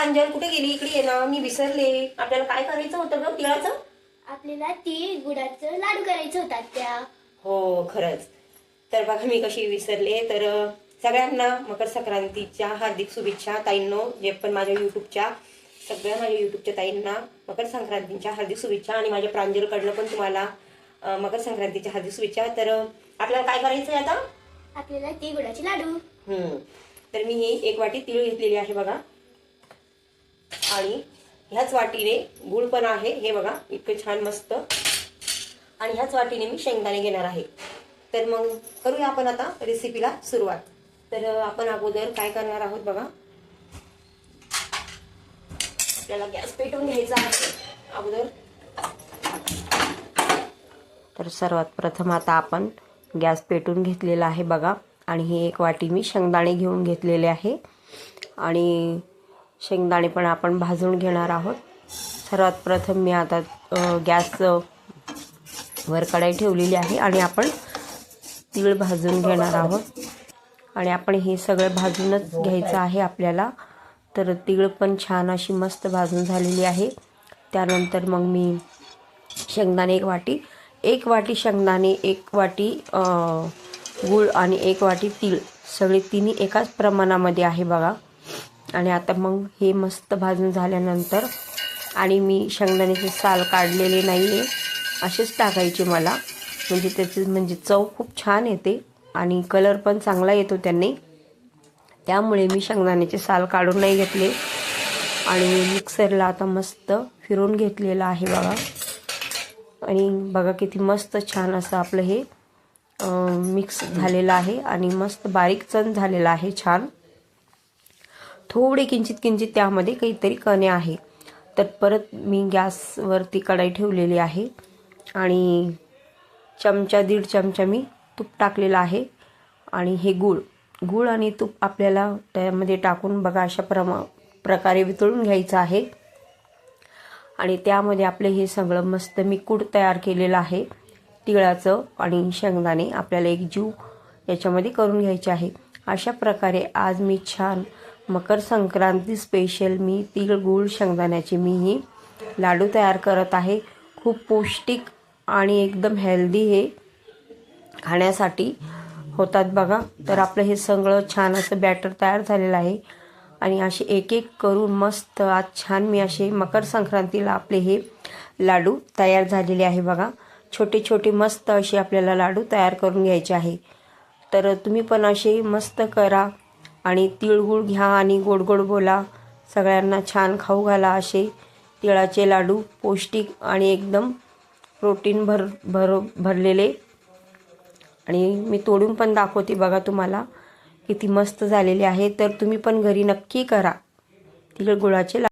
प्रांजल कुठे गेली? इकडे ये ना. मी विसरले. आपल्याला काय करायचं होतं ग? तिळाचं? आपल्याला तीळ गुडाचं लाडू करायचं होतात त्या हो खरंच. तर बघा मी कशी विसरले. तर सगळ्यांना मकर संक्रांतीच्या हार्दिक शुभेच्छा ताईंनो जे पण माझ्या युट्यूबच्या सगळ्या माझ्या युट्यूबच्या ताईंना मकर संक्रांतीच्या हार्दिक शुभेच्छा आणि माझ्या प्रांजलकडनं पण तुम्हाला अ, मकर संक्रांतीच्या हार्दिक शुभेच्छा. तर अ, आपल्याला काय करायचं आहे आता? आपल्याला तीळ गुडाचे लाडू. हम्म. तर मी ही एक वाटी तीळ घेतलेली आहे बघा. आणि ह्याच वाटीने गुळ पण आहे. हे बघा इतकं छान मस्त. आणि ह्याच वाटीने मी शेंगदाणे घेणार आहे. तर मग करूया आपण आता रेसिपीला सुरुवात. तर आपण अगोदर काय करणार आहोत बघा. आपल्याला गॅस पेटवून घ्यायचा आहे. अगोदर. तर सर्वात प्रथम आता आपण गॅस पेटून घेतलेला आहे बघा. आणि ही एक वाटी मी शेंगदाणे घेऊन घेतलेले आहे. आणि शेंगदाणे पण आपण भाजून घेणार आहोत. सर्वात प्रथम मी आता गॅस वर कढाई ठेवलेली आहे आणि आपण तीळ भाजून घेणार आहोत. आणि आपण हे सगळं भाजूनच घ्यायचं आहे आपल्याला. तर तीळ पण छान अशी मस्त भाजून झालेली आहे. त्यानंतर मग मी शेंगदाणे एक वाटी एक वाटी शेंगदाणे एक वाटी गूळ आणि एक वाटी तीळ. सगळे तिन्ही एकाच प्रमाणामध्ये आहे बघा. आणि आता मग हे मस्त भाजून झाल्यानंतर आणि मी शेंगदाण्याचे साल काढलेले नाही आहे असेच टाकायचे मला. म्हणजे त्याची म्हणजे चव खूप छान येते आणि कलर पण चांगला येतो त्यांनी. त्यामुळे मी शेंगदाण्याचे साल काढून नाही घेतले. आणि मिक्सरला आता मस्त फिरून घेतलेलं आहे बघा. आणि बघा किती मस्त छान असं आपलं हे मिक्स झालेलं आहे. आणि मस्त बारीक चण झालेलं आहे छान. थोडे किंचित किंचित त्यामध्ये काहीतरी कणे आहे. तर परत मी गॅसवरती कढाई ठेवलेली आहे. आणि चमचा दीड चमचा मी तूप टाकलेलं आहे. आणि हे गूळ. गूळ आणि तूप आपल्याला त्यामध्ये टाकून बघा अशा प्रमा प्रकारे वितळून घ्यायचं आहे. आणि त्यामध्ये आपलं हे सगळं मस्त मी कूड तयार केलेलं आहे. तिळाचं आणि शेंगदाणे आपल्याला एक जीव याच्यामध्ये करून घ्यायचे आहे. अशा प्रकारे आज मी छान मकर संक्रांती स्पेशल मी तीळ गूळ शेंगदाण्याचे मी ही लाडू तयार करत आहे. खूप पौष्टिक आणि एकदम हेल्दी हे खाण्यासाठी होतात बघा. तर आपलं हे सगळं छान असं बॅटर तयार झालेलं आहे. आणि असे एक एक करून मस्त आज छान मी असे मकर संक्रांतीला आपले हे लाडू तयार झालेले आहे बघा. छोटे छोटे मस्त असे आपल्याला लाडू तयार करून घ्यायचे आहे. तर तुम्ही पण असे मस्त करा. आणि तिळगुळ घ्या आणि गोड गोड बोला. सगळ्यांना छान खाऊ घाला असे तिळाचे लाडू पौष्टिक आणि एकदम प्रोटीन भर भर भरलेले. आणि मी तोडून पण दाखवते बघा तुम्हाला किती मस्त झालेले आहे. तर तुम्ही पण घरी नक्की करा तिळ गुळाचे लाडू.